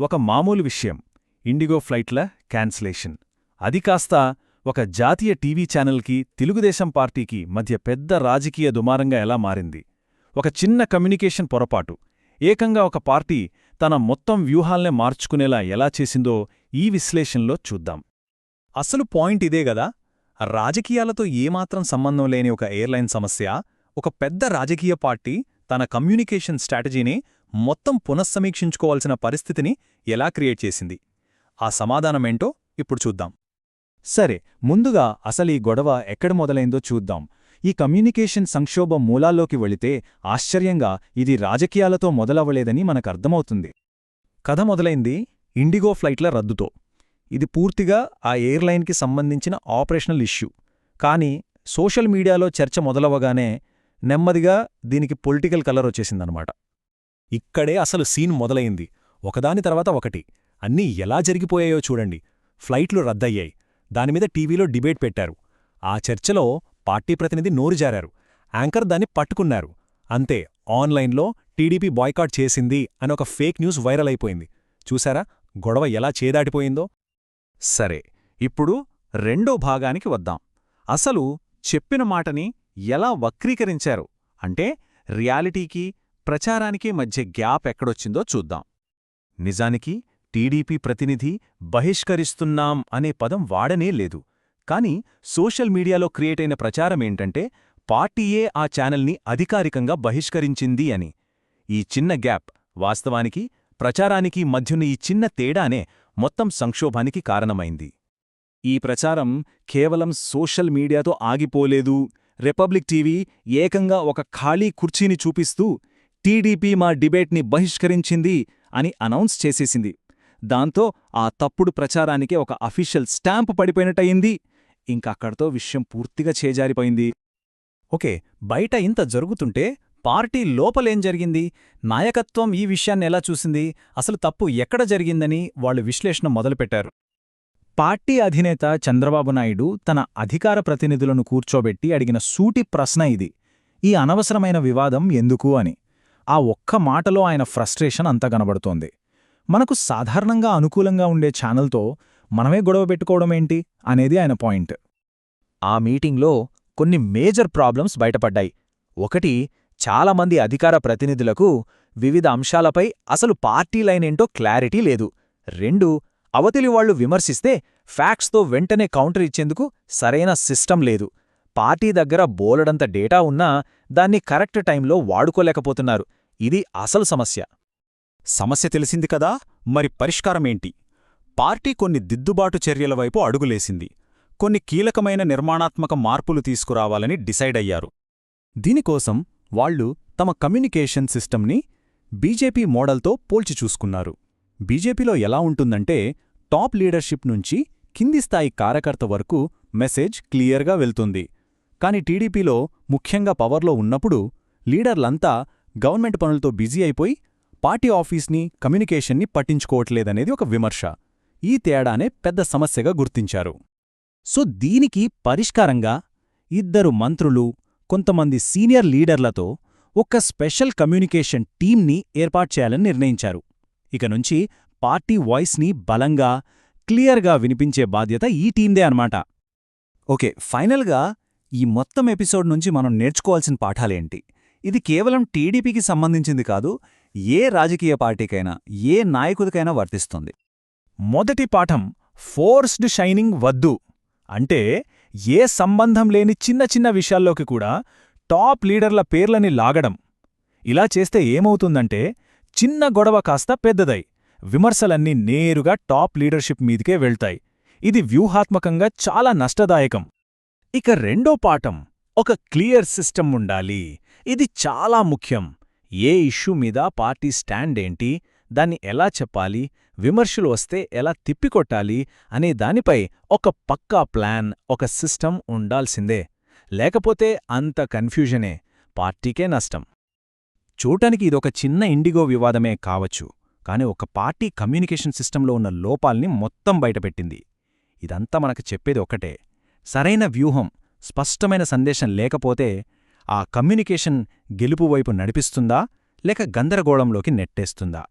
ఒక మామూలు విషయం ఇండిగో ఫ్లైట్ల క్యాన్సిలేషన్. అది కాస్త ఒక జాతీయ టీవీ ఛానల్కి తెలుగుదేశం పార్టీకి మధ్య పెద్ద రాజకీయ దుమారంగా ఎలా మారింది? ఒక చిన్న కమ్యూనికేషన్ పొరపాటు. ఏకంగా ఒక పార్టీ తన మొత్తం వ్యూహాల్నే మార్చుకునేలా ఎలా చేసిందో ఈ విశ్లేషణలో చూద్దాం. అసలు పాయింట్ ఇదే గదా? రాజకీయాలతో ఏమాత్రం సంబంధం లేని ఒక ఎయిర్లైన్ సమస్య ఒక పెద్ద రాజకీయ పార్టీ తన కమ్యూనికేషన్ స్ట్రాటజీని మొత్తం పునఃసమీక్షించుకోవాల్సిన పరిస్థితిని ఎలా క్రియేట్ చేసింది? ఆ సమాధానమేంటో ఇప్పుడు చూద్దాం. సరే ముందుగా అసలు ఈ గొడవ ఎక్కడ మొదలైందో చూద్దాం. ఈ కమ్యూనికేషన్ సంక్షోభం మూలాల్లోకి వెళితే ఆశ్చర్యంగా ఇది రాజకీయాలతో మొదలవ్వలేదని మనకర్థమవుతుంది కథ మొదలైంది ఇండిగో ఫ్లైట్ల రద్దుతో. ఇది పూర్తిగా ఆ ఎయిర్లైన్కి సంబంధించిన ఆపరేషనల్ ఇష్యూ. కానీ సోషల్ మీడియాలో చర్చ మొదలవగానే నెమ్మదిగా దీనికి పొలిటికల్ కలర్ వచ్చేసిందనమాట. ఇక్కడే అసలు సీన్ మొదలైంది. ఒకదాని తర్వాత ఒకటి. అన్నీ ఎలా జరిగిపోయాయో చూడండి. ఫ్లైట్లు రద్దయ్యాయి. దానిమీద టీవీలో డిబేట్ పెట్టారు. ఆ చర్చలో పార్టీ ప్రతినిధి నోరుజారారు యాంకర్ దాన్ని పట్టుకున్నారు. అంతే ఆన్లైన్లో టీడీపీ బాయ్కాట్ చేసింది అని ఒక ఫేక్ న్యూస్ వైరల్ అయిపోయింది. చూసారా గొడవ ఎలా చేదాటిపోయిందో? సరే ఇప్పుడు రెండో భాగానికి వద్దాం. అసలు చెప్పిన మాటని ఎలా వక్రీకరించారు? అంటే రియాలిటీకి ప్రచారానికి మధ్య గ్యాప్ ఎక్కడొచ్చిందో చూద్దాం. నిజానికి టీడీపీ ప్రతినిధి బహిష్కరిస్తున్నాం అనే పదం వాడనే లేదు. కాని సోషల్ మీడియాలో క్రియేట్ అయిన ప్రచారమేంటంటే పార్టీయే ఆ ఛానల్ని అధికారికంగా బహిష్కరించింది అని. ఈ చిన్న గ్యాప్ వాస్తవానికి ప్రచారానికి మధ్యున్న ఈ చిన్న తేడానే మొత్తం సంక్షోభానికి కారణమైంది. ఈ ప్రచారం కేవలం సోషల్ మీడియాతో ఆగిపోలేదు. రిపబ్లిక్ టీవీ ఏకంగా ఒక ఖాళీ కుర్చీని చూపిస్తూ టీడీపీ మా డిబేట్ని బహిష్కరించింది అని అనౌన్స్ చేసేసింది. దాంతో ఆ తప్పుడు ప్రచారానికి ఒక అఫీషియల్ స్టాంప్ పడిపోయినట్టయింది. ఇంకక్కడతో విషయం పూర్తిగా చేజారిపోయింది. ఓకే బయట ఇంత జరుగుతుంటే పార్టీ లోపలేం జరిగింది? నాయకత్వం ఈ విషయాన్ని ఎలా చూసింది? అసలు తప్పు ఎక్కడ జరిగిందని వాళ్ళు విశ్లేషణ మొదలుపెట్టారు. పార్టీ అధినేత చంద్రబాబు నాయుడు తన అధికార ప్రతినిధులను కూర్చోబెట్టి అడిగిన సూటి ప్రశ్న ఇది. ఈ అనవసరమైన వివాదం ఎందుకు అని. ఆ ఒక్క మాటలో ఆయన ఫ్రస్ట్రేషన్ అంతా కనబడుతోంది. మనకు సాధారణంగా అనుకూలంగా ఉండే ఛానల్తో మనమే గొడవ పెట్టుకోవడమేంటి అనేది ఆయన పాయింట్. ఆ మీటింగ్లో కొన్ని మేజర్ ప్రాబ్లమ్స్ బయటపడ్డాయి. ఒకటి చాలామంది అధికార ప్రతినిధులకు వివిధ అంశాలపై అసలు పార్టీ లైనేంటో క్లారిటీ లేదు. రెండు అవతలి వాళ్ళు విమర్శిస్తే ఫ్యాక్ట్స్తో వెంటనే కౌంటర్ ఇచ్చేందుకు సరైన సిస్టం లేదు. పార్టీ దగ్గర బోలెడంత డేటా ఉన్నా దాన్ని కరెక్ట్ టైంలో వాడుకోలేకపోతున్నారు. ఇది అసలు సమస్య. సమస్య తెలిసింది కదా మరి పరిష్కారమేంటి పార్టీ కొన్ని దిద్దుబాటు చర్యల వైపు అడుగులేసింది. కొన్ని కీలకమైన నిర్మాణాత్మక మార్పులు తీసుకురావాలని డిసైడ్ అయ్యారు. దీనికోసం వాళ్ళు తమ కమ్యూనికేషన్ సిస్టమ్ని బీజేపీ మోడల్తో పోల్చి చూసుకున్నారు. బీజేపీలో ఎలా ఉంటుందంటే టాప్ లీడర్షిప్ నుంచి కింది స్థాయి కార్యకర్త వరకు మెసేజ్ క్లియర్గా వెళ్తుంది. కాని టీడీపీలో ముఖ్యంగా పవర్లో ఉన్నప్పుడు లీడర్లంతా గవర్నమెంట్ పనులతో బిజీ అయిపోయి పార్టీ ఆఫీస్ని కమ్యూనికేషన్ని పట్టించుకోవట్లేదనేది ఒక విమర్శ. ఈ తేడానే పెద్ద సమస్యగా గుర్తించారు. సో దీనికి పరిష్కారంగా ఇద్దరు మంత్రులు కొంతమంది సీనియర్ లీడర్లతో ఒక స్పెషల్ కమ్యూనికేషన్ టీంని ఏర్పాటు చేయాలని నిర్ణయించారు. ఇక నుంచి పార్టీ వాయిస్ని బలంగా క్లియర్గా వినిపించే బాధ్యత ఈ టీందే అన్నమాట. ఓకే ఫైనల్గా ఈ మొత్తం ఎపిసోడ్ నుంచి మనం నేర్చుకోవాల్సిన పాఠాలేంటి? ఇది కేవలం టీడీపీకి సంబంధించింది కాదు ఏ రాజకీయ పార్టీకైనా ఏ నాయకుడికైనా వర్తిస్తుంది. మొదటి పాఠం ఫోర్స్డ్ షైనింగ్ వద్దు. అంటే ఏ సంబంధం లేని చిన్న చిన్న విషయాల్లోకి కూడా టాప్ లీడర్ల పేర్లని లాగడం. ఇలా చేస్తే ఏమవుతుందంటే చిన్న గొడవ కాస్త పెద్దదై విమర్శలన్నీ నేరుగా టాప్ లీడర్షిప్ మీదికే వెళ్తాయి. ఇది వ్యూహాత్మకంగా చాలా నష్టదాయకం. ఇక రెండో పాఠం ఒక క్లియర్ సిస్టమ్ ఉండాలి. ఇది చాలా ముఖ్యం. ఏ ఇష్యూ మీద పార్టీ స్టాండ్ ఏంటి? దాన్ని ఎలా చెప్పాలి? విమర్శలు వస్తే ఎలా తిప్పికొట్టాలి? అనే దానిపై ఒక పక్కా ప్లాన్ ఒక సిస్టమ్ ఉండాల్సిందే. లేకపోతే అంత కన్ఫ్యూజనే. పార్టీకే నష్టం. చూడటానికి ఇదొక చిన్న ఇండిగో వివాదమే కావచ్చు. కాని ఒక పార్టీ కమ్యూనికేషన్ సిస్టంలో ఉన్న లోపాల్ని మొత్తం బయటపెట్టింది. ఇదంతా మనకు చెప్పేది ఒకటే సరైన వ్యూహం స్పష్టమైన సందేశం లేకపోతే ఆ కమ్యూనికేషన్ గెలుపు వైపు నడిపిస్తుందా లేక గందరగోళంలోకి నెట్టేస్తుందా?